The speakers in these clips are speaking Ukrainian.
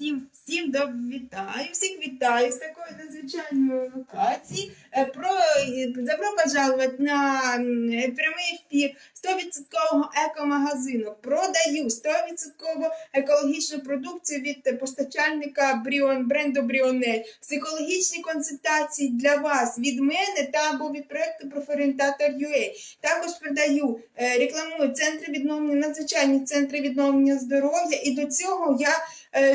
Всім, всім вітаю, всіх вітаю з такої надзвичайної локації. Е, Про, е, добро пожаловать на прямий ефір 100% екомагазину. Продаю 100% екологічну продукцію від е, постачальника Бріон, бренду Бріонель. Психологічні консультації для вас від мене та або від проекту Профорієнтатор UA. Також продаю, е, рекламую центри відновлення, надзвичайні центри відновлення здоров'я. І до цього я е,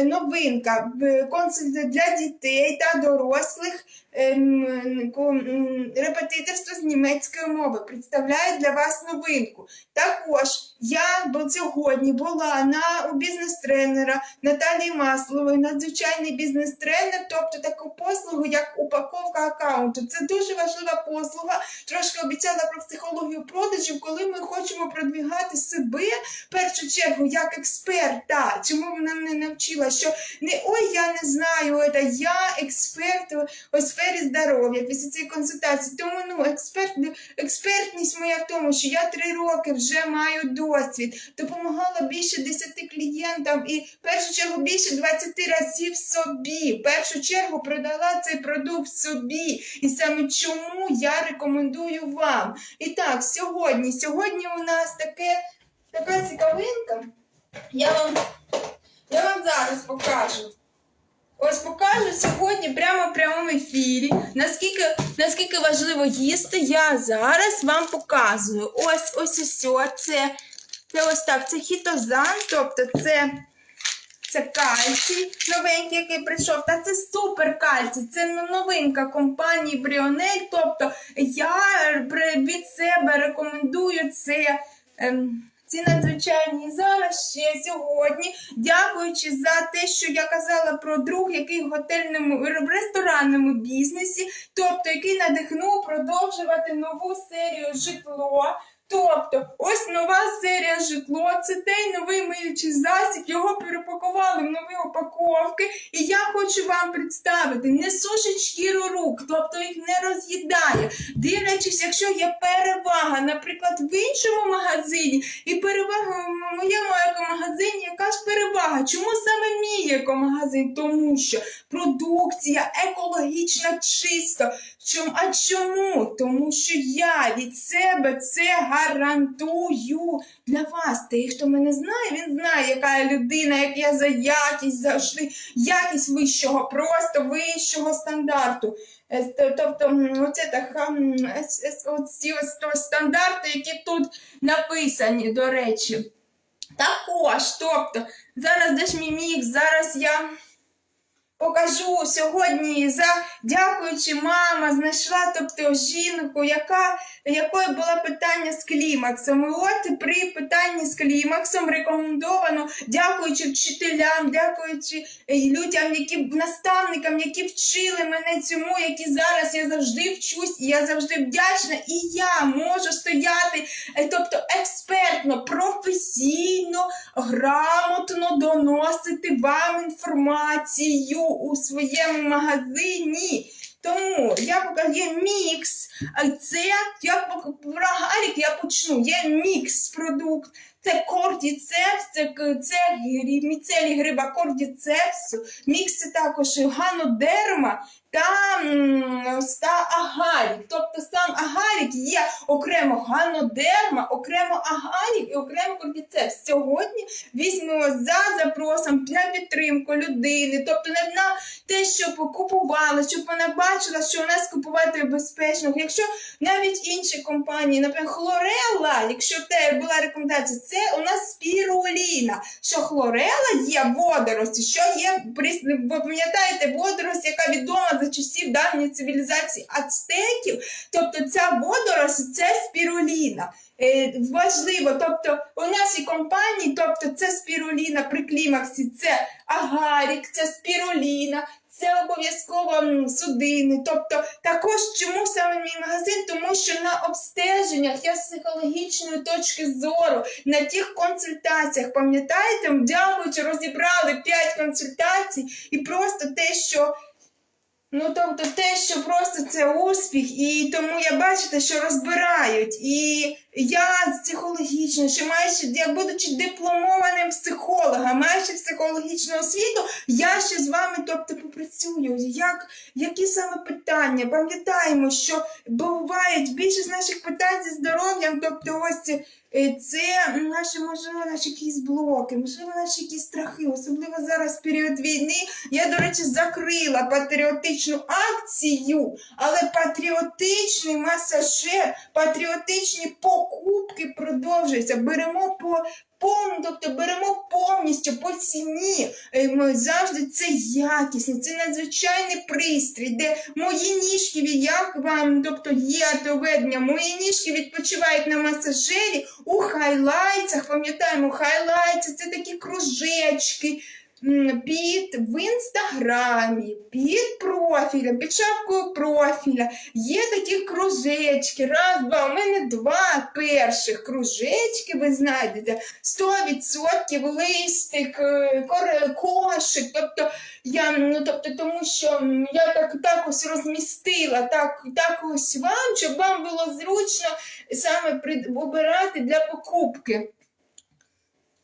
новинка в- консульт для дітей та дорослих. Ем, Репетиторство з німецької мови представляю для вас новинку. Також я сьогодні була на у бізнес-тренера Наталії Маслової, надзвичайний бізнес-тренер, тобто таку послугу, як упаковка аккаунту. Це дуже важлива послуга. Трошки обіцяла про психологію продажів, коли ми хочемо продвігати себе в першу чергу як експерта. Чому вона мене навчила? Що не ой, я не знаю, це я експерт у сфері здоров'я після цієї консультації. Тому ну експерт, експертність моя в тому, що я три роки вже маю досвід, допомагала більше 10 клієнтам і в першу чергу більше 20 разів собі. В першу чергу продала цей продукт собі. І саме чому я рекомендую вам. І так, сьогодні, сьогодні у нас таке, така цікавинка. Я вам, я вам зараз покажу. Ось покажу сьогодні прямо в прямому ефірі. Наскільки, наскільки важливо їсти, я зараз вам показую. Ось ось ось ось це. Це ось так. Це хітозан, тобто це, це кальцій новенький, який прийшов. Та це супер кальцій. Це ну, новинка компанії Бріонель. Тобто я від себе рекомендую це. Ем, ці надзвичайні зараз ще сьогодні, дякуючи за те, що я казала про друг, який в готельному в ресторанному бізнесі, тобто який надихнув продовжувати нову серію житло. Тобто, ось нова серія житло, це той новий миючий засіб, його перепакували в нові упаковки. І я хочу вам представити, не сушить шкіру рук, тобто їх не роз'їдає. Дивлячись, якщо є перевага, наприклад, в іншому магазині, і перевага в моєму екомагазині, яка ж перевага? Чому саме мій екомагазин? Тому що продукція екологічна чисто. А чому? Тому що я від себе це гарантую для вас. Той, хто мене знає, він знає, яка я людина, як я за якість завжди, якість вищого, просто вищого стандарту. Е, Тобто, оце так, оці стандарти, які тут написані, до речі. Також, тобто, зараз де ж мій мікс, зараз я покажу сьогодні за дякуючи, мама знайшла тобто жінку, яка якої було питання з клімаксом. І от при питанні з клімаксом рекомендовано, дякуючи вчителям, дякуючи е, людям, які наставникам, які вчили мене цьому, які зараз я завжди вчусь, я завжди вдячна, і я можу стояти, е, тобто експертно, професійно, грамотно доносити вам інформацію у своєму магазині. Тому я покажу, є мікс. А це як про Галік я почну. Є мікс продукт. Це кордіцепс, це, це міцелі гриба кордіцепсу. Мікс також ганодерма та, м, та агарік. Тобто сам агарік є окремо ганодерма, окремо агарік і окремо кордіцепс. Сьогодні візьмемо за запросом на підтримку людини, тобто не на те, щоб купувала, щоб вона бачила, що у нас купувати безпечно. Якщо навіть інші компанії, наприклад, хлорела, якщо те була рекомендація, це у нас спіруліна. Що хлорела є водорості, що є ви пам'ятаєте водорость, яка відома за часів давньої цивілізації ацтеків. Тобто ця водорость це спіруліна. Е, важливо, тобто у нас і компанії, тобто це спіруліна при клімаксі, це агарік, це спіруліна, це обов'язково судини. Тобто, також чому саме мій магазин? Тому що на обстеженнях я з психологічної точки зору на тих консультаціях, пам'ятаєте, дякуючи, розібрали 5 консультацій, і просто те, що Ну, тобто те, що просто це успіх, і тому я бачите, що розбирають. І я психологічно, що маючи, я будучи дипломованим психологом, маючи психологічну освіту, я ще з вами тобто попрацюю. Як, які саме питання? Пам'ятаємо, що бувають більшість наших питань зі здоров'ям, тобто ось е, це наші, можливо, наші якісь блоки, можливо, наші якісь страхи, особливо зараз період війни. Я, до речі, закрила патріотичну акцію, але патріотичний масажер, патріотичні покупки продовжуються. Беремо по повну, тобто беремо повністю по ціні. Е, Ми завжди це якісне, це надзвичайний пристрій, де мої ніжки, як вам, тобто є доведення, мої ніжки відпочивають на масажері у хайлайтсах. Пам'ятаємо, хайлайтси це такі кружечки. Під в інстаграмі, під профілем, під шапкою профіля є такі кружечки. Раз, два. У мене два перших кружечки, ви знайдете. 100% листик, е, кошик. Тобто я ну тобто, тому що я так, так ось розмістила, так, так ось вам, щоб вам було зручно саме при- обирати для покупки.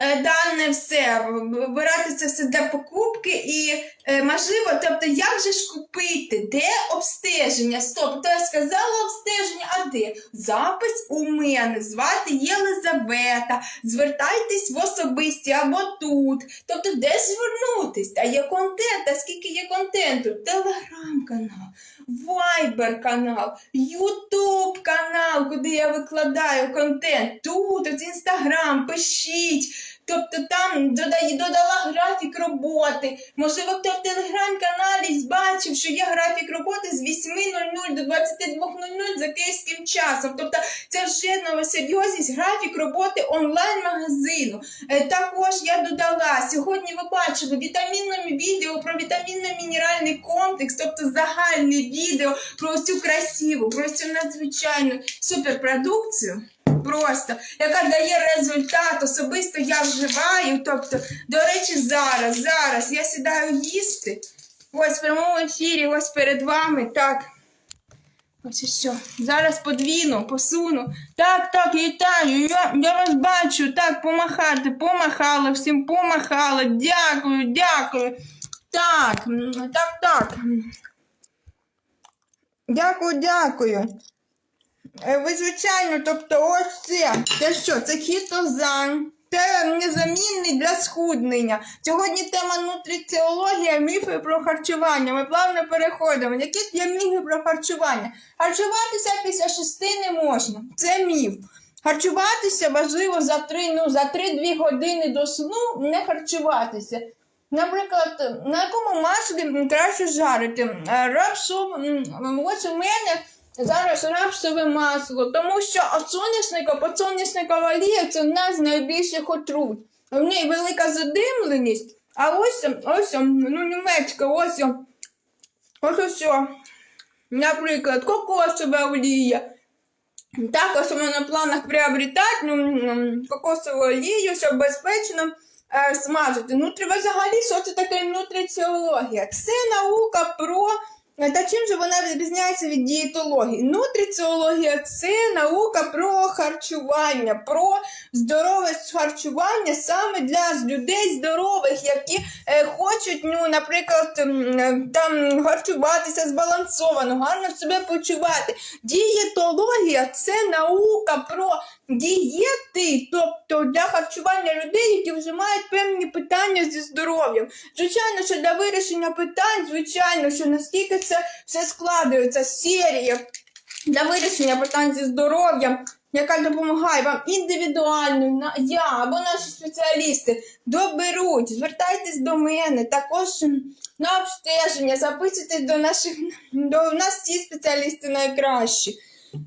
Е, Дане все, вибирати все для покупки і е, можливо, тобто, як же ж купити? Де обстеження? Стоп, то я сказала обстеження, а де? Запис у мене, звати Єлизавета. Звертайтесь в особисті або тут. Тобто, де звернутись? Та є контент, а скільки є контенту? Телеграм-канал, Вайбер канал, Ютуб канал, куди я викладаю контент. Тут, от Інстаграм, пишіть. Тобто там додає, додала графік роботи. Можливо, хто в телеграм-каналі бачив, що є графік роботи з 8.00 до 22.00 за київським часом. Тобто це вже новосерйозність графік роботи онлайн-магазину. Е, Також я додала сьогодні. Ви бачили вітамінне відео про вітамінно-мінеральний комплекс, тобто загальне відео про цю красиву, про цю надзвичайну суперпродукцію. Просто яка дає результат, особисто я вживаю. Тобто, до речі, зараз, зараз я сідаю їсти. Ось в прямому ефірі, ось перед вами. Так. Ось і все. Зараз подвіну, посуну. Так, так, вітаю. Я, я вас бачу. Так, помахати, помахала, всім помахала. Дякую, дякую. Так, так, так. Дякую, дякую. Е, Ви, звичайно, тобто, ось це. Це що? Це хітозан. Це незамінний для схуднення. Сьогодні тема нутриціологія, міфи про харчування. Ми плавно переходимо. Які є міфи про харчування? Харчуватися після шести не можна. Це міф. Харчуватися важливо за 3, ну, за 3-2 години до сну не харчуватися. Наприклад, на якому маслі краще жарити? Е, Рапсу, ось у мене зараз рапсове масло, тому що соняшника, подсоняшникова олія це одна з найбільших отрут. В ній велика задимленість, а ось, ось, ну, німецька, ось, ось ось, наприклад, кокосова олія. Також в планах приобретати ну, кокосову олію, щоб безпечно е, смажити. Ну, треба взагалі, що це таке нутриціологія? Це наука про. Е, Та чим же вона відрізняється від дієтології? Нутриціологія це наука про харчування, про здорове харчування саме для людей здорових, які е, хочуть, ну, наприклад, е, там харчуватися збалансовано, гарно себе почувати. Дієтологія це наука про дієти, тобто для харчування людей, які вже мають певні питання зі здоров'ям. Звичайно, що для вирішення питань, звичайно, що наскільки це все складується серія для вирішення питань зі здоров'ям. Яка допомагає вам індивідуально, я або наші спеціалісти доберуть, звертайтесь до мене, також на обстеження, записуйтесь до наших до нас всі спеціалісти найкращі.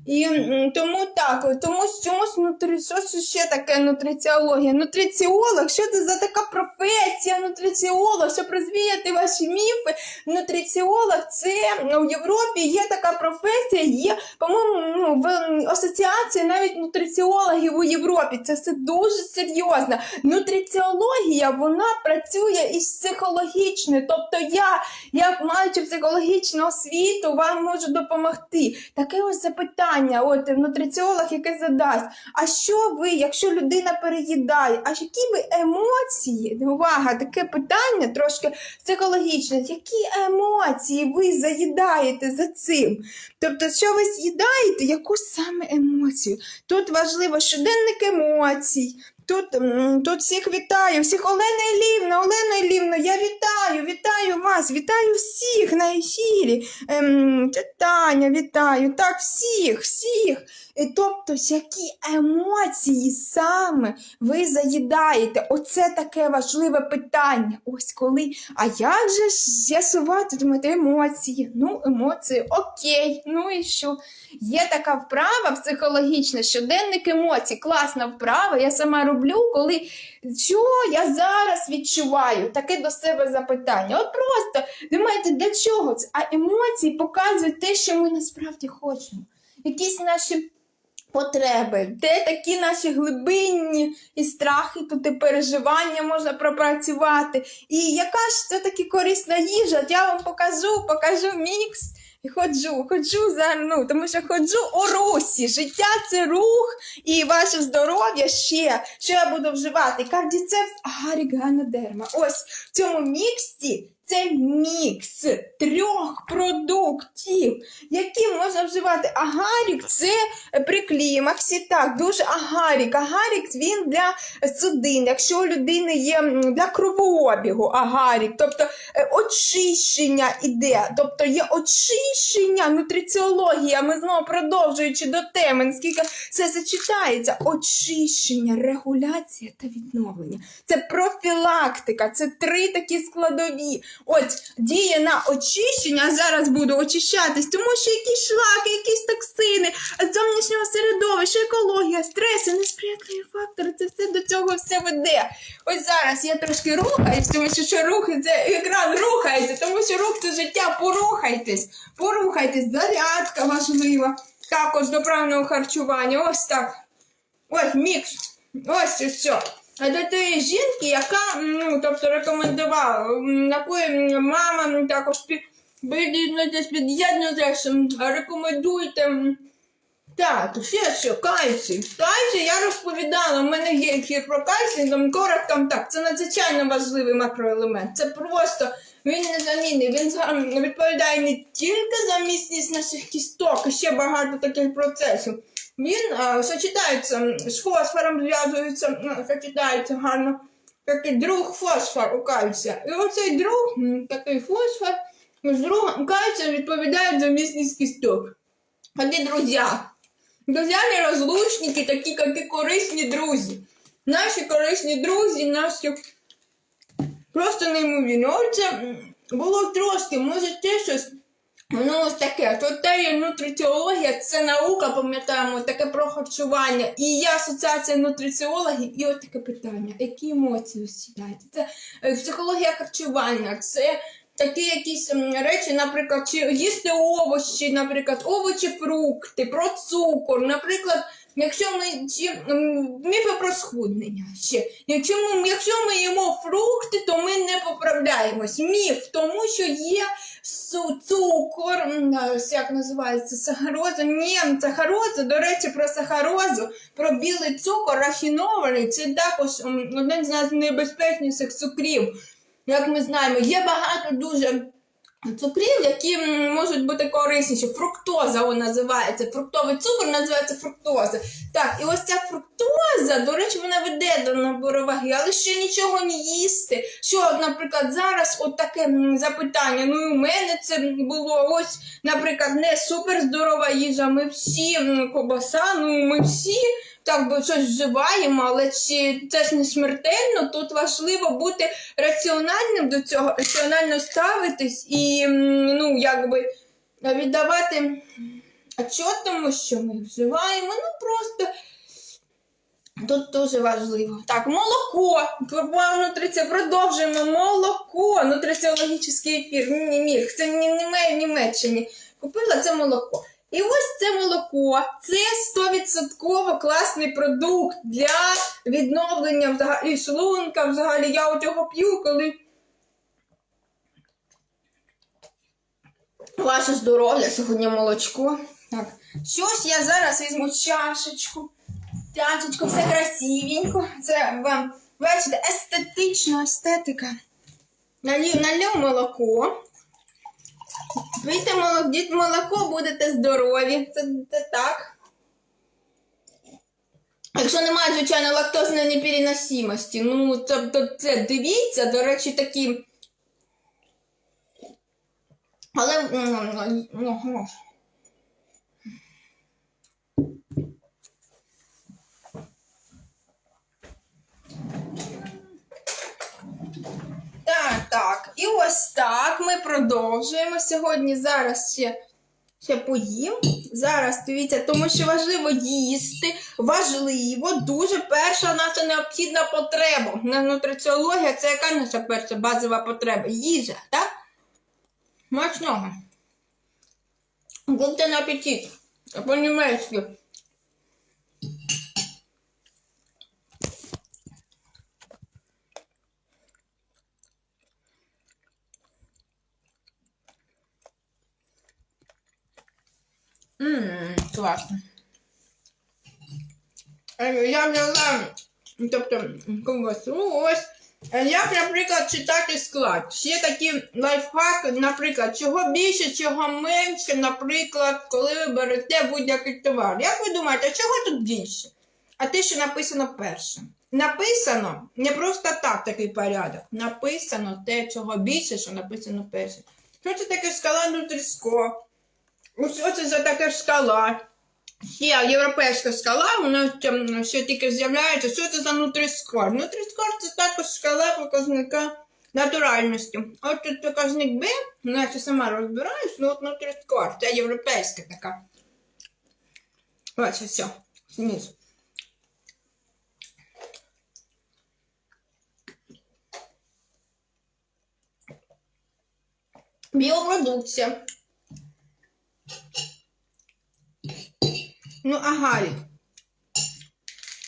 І тому так, тому чомусь нутри... що ще таке нутриціологія? Нутриціолог, що це за така професія? Нутриціолог, щоб розвіяти ваші міфи. Нутриціолог це ну, в Європі є така професія, є, по-моєму, ну, в асоціації навіть нутриціологів у Європі. Це все дуже серйозно. Нутриціологія вона працює із психологічною. Тобто я, як маючи психологічну освіту, вам можу допомогти. Таке ось запитання. Питання, от нутриціолог, яке задасть. А що ви, якщо людина переїдає, а які ви емоції? Увага, таке питання трошки психологічне. Які емоції ви заїдаєте за цим? Тобто, що ви з'їдаєте, яку саме емоцію? Тут важливо щоденник емоцій. Тут, тут всіх вітаю, всіх Олена Ілівна, Олена Ілівна, я вітаю, вітаю вас, вітаю всіх на ефірі. Ем, Таня, вітаю, так, всіх, всіх. Е, Тобто, які емоції саме ви заїдаєте? Оце таке важливе питання. Ось коли. А як же з'ясувати думаєте, емоції? Ну, емоції, окей, ну і що? Є така вправа психологічна, щоденник емоцій, класна вправа. Я сама роблю, коли що я зараз відчуваю? Таке до себе запитання. От просто думаєте, для чого це? А емоції показують те, що ми насправді хочемо. Якісь наші потреби, де такі наші глибинні і страхи, тут і переживання можна пропрацювати. І яка ж це таки корисна їжа? Я вам покажу, покажу мікс. І ходжу, ходжу за ну, тому що ходжу у русі. Життя це рух і ваше здоров'я ще. Що я буду вживати? Кардіцепс, агарік, ганодерма. Ось в цьому міксі це мікс трьох продуктів, які можна вживати. Агарік це при клімаксі. Так, дуже агарік. Агарік він для судин. Якщо у людини є для кровообігу агарік, тобто е, очищення іде, тобто є очищення, нутриціологія. Ми знову продовжуючи до теми, наскільки це зачитається. Очищення, регуляція та відновлення. Це профілактика, це три такі складові. Ось діє на очищення. Зараз буду очищатись, тому що якісь шлаки, якісь токсини, зовнішнього середовища, екологія, стреси, несприятливі фактори. Це все до цього все веде. Ось зараз я трошки рухаюсь, тому що що це екран рухається, тому що рух це життя. Порухайтесь, порухайтесь, зарядка важлива. Також до правильного харчування. Ось так. Ось мікс. Ось і все. До тієї жінки, яка ну, тобто рекомендувала, якої мама м, також під- під'єднуйтесь, під'єднуйтесь, рекомендуйте. Так, ще що, кальцій. Кальцій я розповідала, в мене є ефір про кальцій, там коротко, так, це надзвичайно важливий макроелемент. Це просто він незамінний, він відповідає не тільки за міцність наших кісток, а ще багато таких процесів. Він а, сочетається з фосфором, зв'язується, сочетається гарно. Такий друг фосфор у кальція. І оцей друг, такий фосфор, з другом кальція відповідає за міцність кісток. Вони друзі. Друзі нерозлучники, такі, як і корисні друзі. Наші корисні друзі, наші просто неймовірні. Отже, було трошки, може те щось. Воно ось таке. Тут є нутриціологія, це наука, пам'ятаємо, таке про харчування. І є асоціація нутриціологів, і от таке питання: які емоції осідають. Це е, психологія харчування, це такі якісь речі, наприклад, чи їсти овочі, наприклад, овочі, фрукти, про цукор, наприклад. Якщо ми міфи про схуднення ще. Якщо ми, якщо ми їмо фрукти, то ми не поправляємось. Міф, тому що є цукор, ось як називається сахароза. Ні, сахароза, до речі, про сахарозу, про білий цукор рафінований, це також один з найнебезпечніших цукрів. Як ми знаємо, є багато дуже цукрів, які можуть бути корисніші. Фруктоза вона називається. Фруктовий цукор називається фруктоза. Так, і ось ця фруктоза, до речі, вона веде до набору ваги, але ще нічого не їсти. Що, наприклад, зараз от таке запитання. Ну, і у мене це було ось, наприклад, не супер здорова їжа. Ми всі кобаса, ну ми всі. Так, бо щось вживаємо, але чи це ж не смертельно? Тут важливо бути раціональним до цього, раціонально ставитись і ну, якби віддавати тому, що ми вживаємо. Ну просто тут дуже важливо. Так, молоко. Нутриція продовжуємо. Молоко. Нутриціологічний ефір. Ні, міг. Це не в Німеччині. Купила це молоко. І ось це молоко, це 100% класний продукт для відновлення взагалі шлунка. Взагалі я от його п'ю, коли ваше здоров'я, сьогодні молочко. Так, Що ж я зараз візьму чашечку. Чашечку, все красивенько. Це вам, бачите, естетична естетика. Налью, налью молоко. Пийте молоко, будете здорові. Це, це так. Якщо немає, звичайно, лактозної непереносимості, ну, тобто це дивіться, до речі, такі. Але. ну, ну, Так. І ось так ми продовжуємо. Сьогодні зараз ще, ще поїм. Зараз дивіться, тому що важливо їсти. Важливо, дуже перша наша необхідна потреба. Нутриціологія це яка наша перша базова потреба? Їжа, так? Смачного. Гуlte на апетит. По-німецьки. Ммм, класно. Е, Я взяла, тобто, ковбасу, ось. Е, Як, наприклад, читати склад. Ще такі лайфхаки, наприклад, чого більше, чого менше, наприклад, коли ви берете будь-який товар. Як ви думаєте, чого тут більше? А те, що написано перше. Написано не просто так такий порядок. Написано те, чого більше, що написано перше. Що це таке скала Нутріско? Що це за така шкала? Ще європейська скала, вона там ще тільки з'являється. Що це за нутрискор? Нутрискор це також шкала показника натуральності. От тут показник Б, наче сама розбираюсь, ну от нутрискор, це європейська така. Ось все, знизу. Біопродукція. Ну, агарік.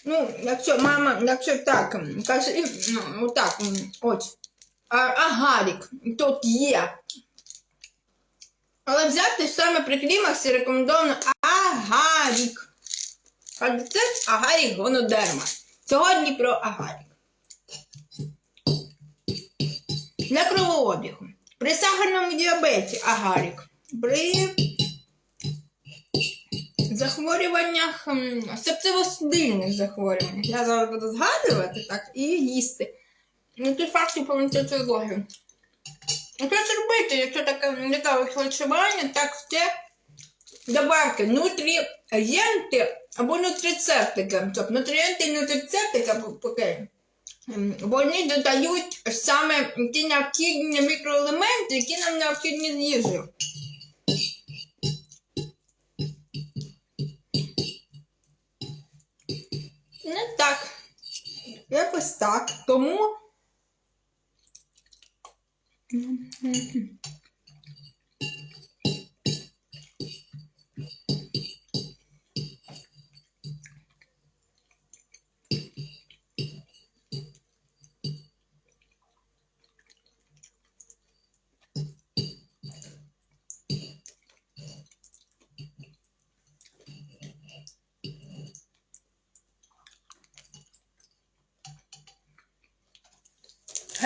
Ну, якщо мама, якщо так, каже, ну, отак, м, ось. А, агарік тут є. Але взяти саме при клімаксі рекомендовано агарік. А це агарік гонодерма. Сьогодні про агарік. Для кровообігу. При сахарному діабеті агарік. При захворюваннях, серцево-судинних захворюваннях. Я зараз буду згадувати так і їсти. Ну, ти факти по. Ну, що ж робити, якщо таке лікаве харчування, так все добавки нутрієнти або нутрицептики. Тобто нутрієнти і нутрицептики, поки вони додають саме ті необхідні мікроелементи, які нам необхідні з їжею. Не так. Якось так. Тому.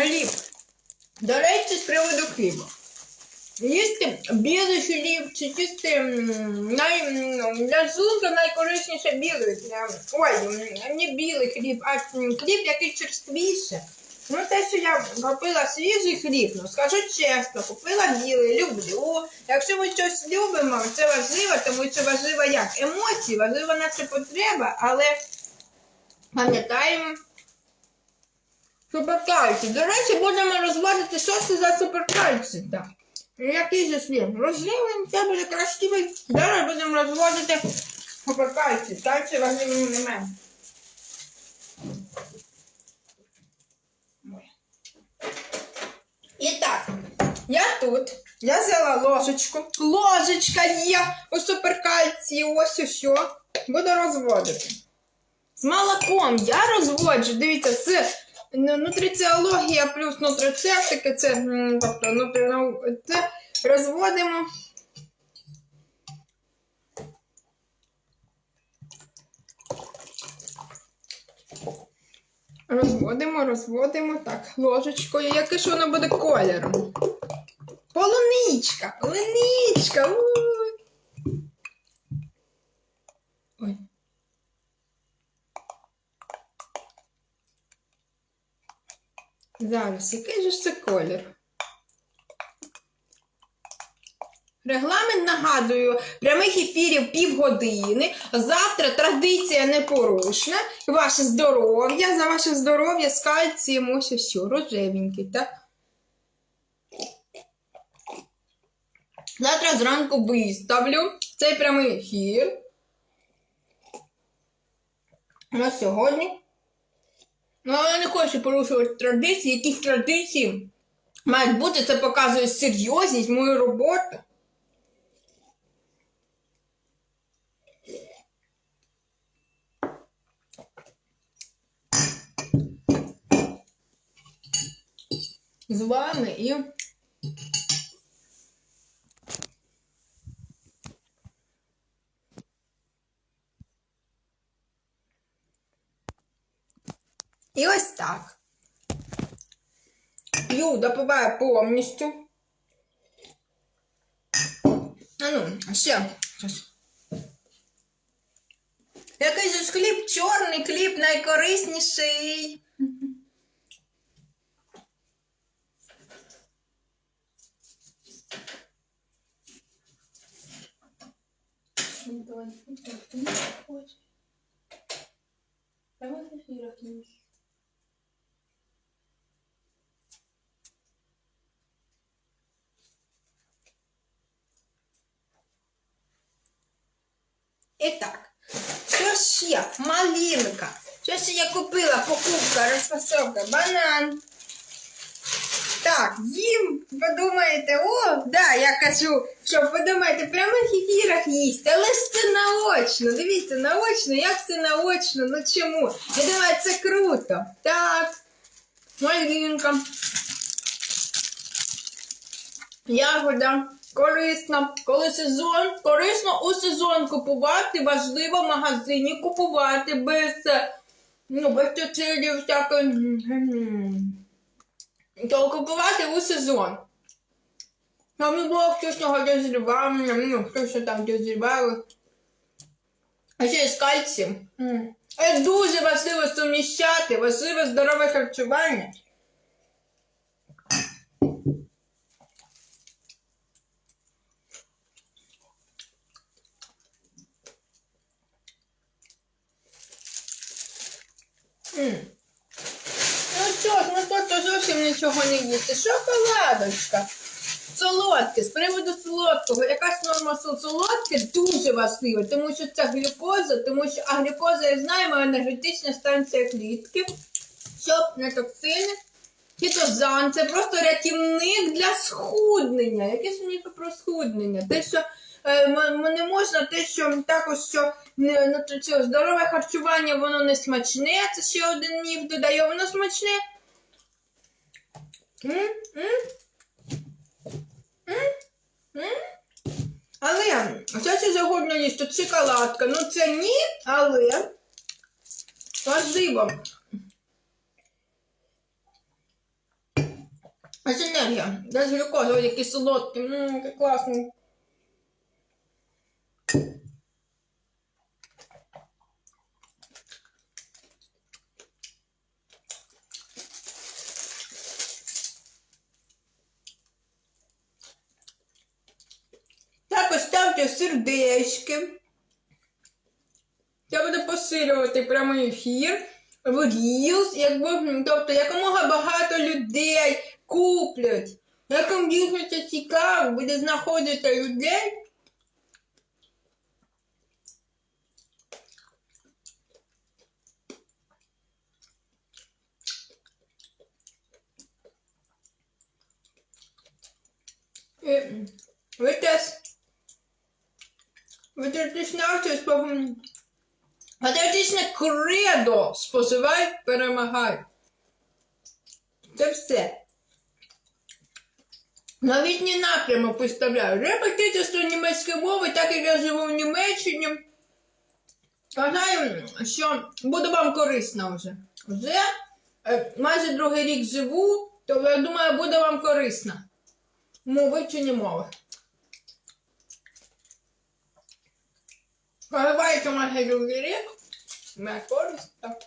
Хліб. До речі, з приводу хліба. Їсти білий хліб чи м, най, для шлунка найкорисніше білий. Ой, не білий хліб, а хліб, який черствіше. Ну, те, що я купила свіжий хліб, ну скажу чесно, купила білий, люблю. Якщо ми щось любимо, це важливо, тому що важливо як? Емоції, важлива наша потреба, але пам'ятаємо. Суперкальцій. До речі, будемо розводити, це за суперкальцій. Так. Який же слід? Розвиваємо, це буде красивий. Зараз будемо розводити суперкальцій. Кальцій важливий елемент. Ой. І так, я тут. Я взяла ложечку. Ложечка є у суперкальції. Ось і. Буду розводити. З молоком я розводжу, дивіться, з Ну, нутриціологія плюс нутрицептики, це тобто, це розводимо. Розводимо, розводимо так, ложечкою, яке ж воно буде кольором. Полуничка, полуничка. Ой. Зараз, який же ж це колір? Регламент нагадую, прямих ефірів півгодини. Завтра традиція непорушна. Ваше здоров'я, за ваше здоров'я з кальцієм ось що, рожевенький, так? Завтра зранку виставлю цей прямий ефір. На сьогодні. Ну, я не хочу порушувати традиції. Яких традицій мають бути, це показує серйозність мою роботу. З вами і І ось так. П'ю, допиваю повністю. А ну, а ще. щось. Який же ж хліб чорний хліб найкорисніший. І так, що ще? Малинка. Що ще я купила? Покупка, розфасовка, банан. Так, їм, подумаєте, о, да, я кажу, що подумаєте, в ефірах їсти, але ж це наочно. Дивіться, наочно, як це наочно, ну чому? Я думаю, це круто. Так, малинка. Ягода корисна. Коли сезон, корисно у сезон купувати, важливо в магазині купувати без, е, ну, без чечилів всякої. То купувати у сезон. Там не було штучного дозрівання, ну, хто що там дозрівали. А ще з кальцієм. М. Е, Дуже важливо суміщати, важливе здорове харчування. М. Ну що ж, ну тут не їсти. Шоколадочка. Солодке, з приводу солодкого, якась норма солодке дуже важлива, тому що це глюкоза, тому що а глюкоза, я знаю, енергетична станція клітки, щоб не токсини. Хітозан це просто рятівник для схуднення. Яке ж мені про схуднення? Те, що е, не можна, те, що також що не, ну, здорове харчування, воно не смачне. Це ще один міф додає, воно смачне. Але це завгодно їсти? Шоколадка. Ну це ні, але спасибо. А це енергія. Десь глюкози, який солодкий. Ммм, класно. Також сердечки. Я буду посилювати прямий ефір Reels, якби, тобто якомога багато людей куплять. Яким дійсно цікаво, буде знаходити людей. І теж Патріотична акція спогум. Патріотичне кредо споживай, перемагай. Це все. Новітній напрямок представляю. Репетиторство німецької мови, так як я живу в Німеччині. Вважаю, що буде вам корисно вже. Вже е, майже другий рік живу, то я думаю, буде вам корисно. Мови чи не мови. Проливаєте майже другий рік. Моя користь. Так,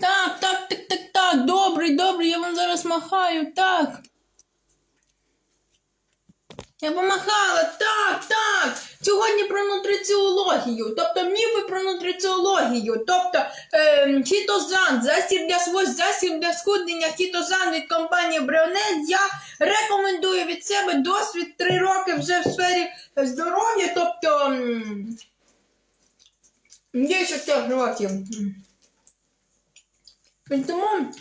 так, так, так, так, добрий, добрий, я вам зараз махаю, так. Я помахала, так, так. Сьогодні про нутриціологію, тобто міфи про нутриціологію, тобто е, хітозан, засіб для свого, засіб для схуднення, хітозан від компанії Бріонет. Я рекомендую від себе досвід 3 роки вже в сфері здоров'я, тобто м, 10 років. Тому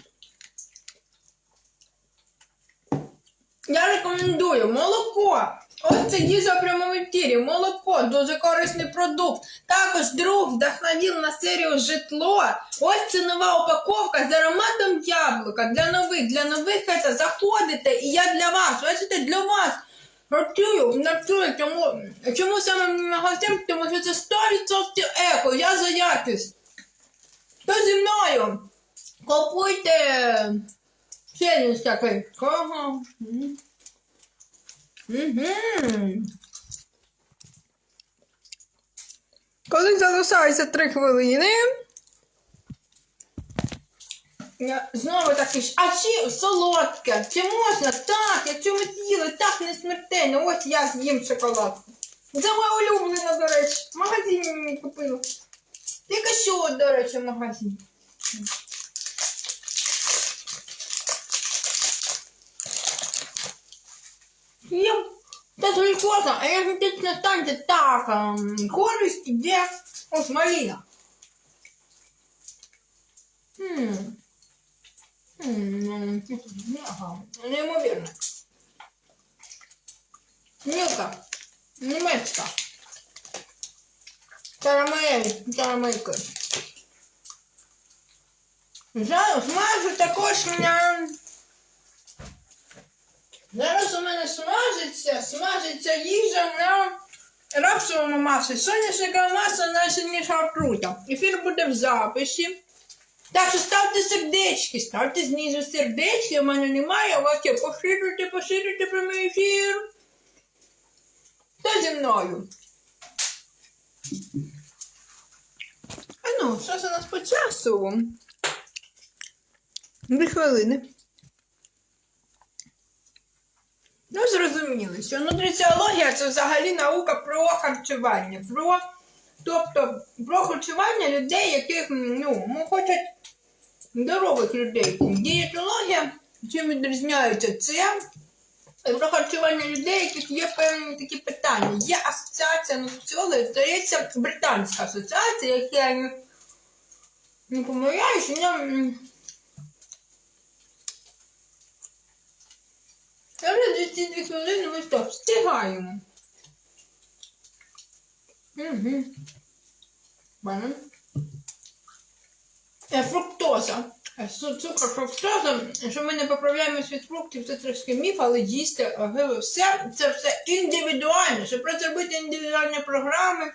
я рекомендую молоко. Ось це їжа в прямому ефірі. Молоко, дуже корисний продукт. Також друг вдохновив на серію житло. Ось це нова упаковка з ароматом яблука. Для нових, для нових це заходите. І я для вас. Бачите, для вас. Працюю, працюю, чому, чому саме магазин? Тому що це 100% еко, я за якість. Хто зі мною? Купуйте челлендж такий. Кого? Угу. Коли залишається 3 хвилини. Я знову таки ж, а чи солодке? Чи можна? Так, якщо ми з'їли, так не смертельно. Ось я з'їм шоколадку. Це моя улюблена, до речі. В магазині мені купила. Тільки що, до речі, в магазині. Їм. Це глюкоза, а енергетична станція так, ем, користь іде ось маліна. Хм. Хм, ага, неймовірно. Мілка, німецька. Карамель, карамелькою. Зараз смажу також на... Зараз у мене смажиться, смажиться їжа на рапсовому маслі. Соняшникове масло найсильніша отрута. Ефір буде в записі. Так що ставте сердечки, ставте знизу сердечки, у мене немає, а вас є поширюйте, поширюйте прямий ефір. Хто зі мною? А ну, що це у нас по часу? Дві хвилини. Ну, зрозуміли, що нутриціологія це взагалі наука про харчування, про, тобто про харчування людей, яких ну, ну, хочуть здорових людей. Дієтологія, чим відрізняється це про харчування людей, яких є певні такі питання. Є асоціація нутриціологів, здається, британська асоціація, яка не, не помиляюсь, вона Я вже 22 хвилини ми що, встигаємо. Угу. Банан. Е, фруктоза. Е, Цукор фруктоза, що ми не поправляємось від фруктів, це трошки міф, але їсти е, все, це все індивідуально. Щоб розробити індивідуальні програми.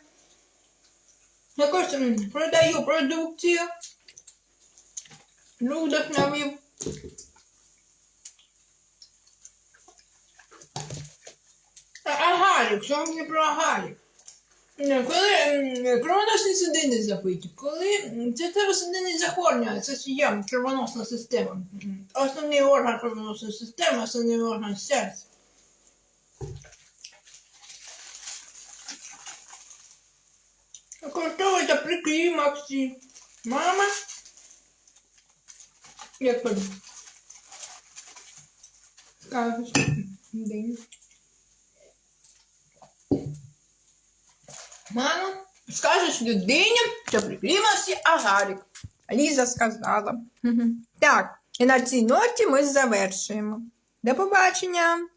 М, продаю продукцію. Людях навів. Агарік, що мені про агарік? Коли кровоносні судини забиті, коли це судини захворювання, це є кровоносна система. Основний орган кровоносної системи, основний орган серця. Використовуйте при клімаксі. Мама. Як? Скажеш. День. Мама, скажеш людині, що приклімався агарик. Ліза сказала. Так, і на цій ноті ми завершуємо. До побачення!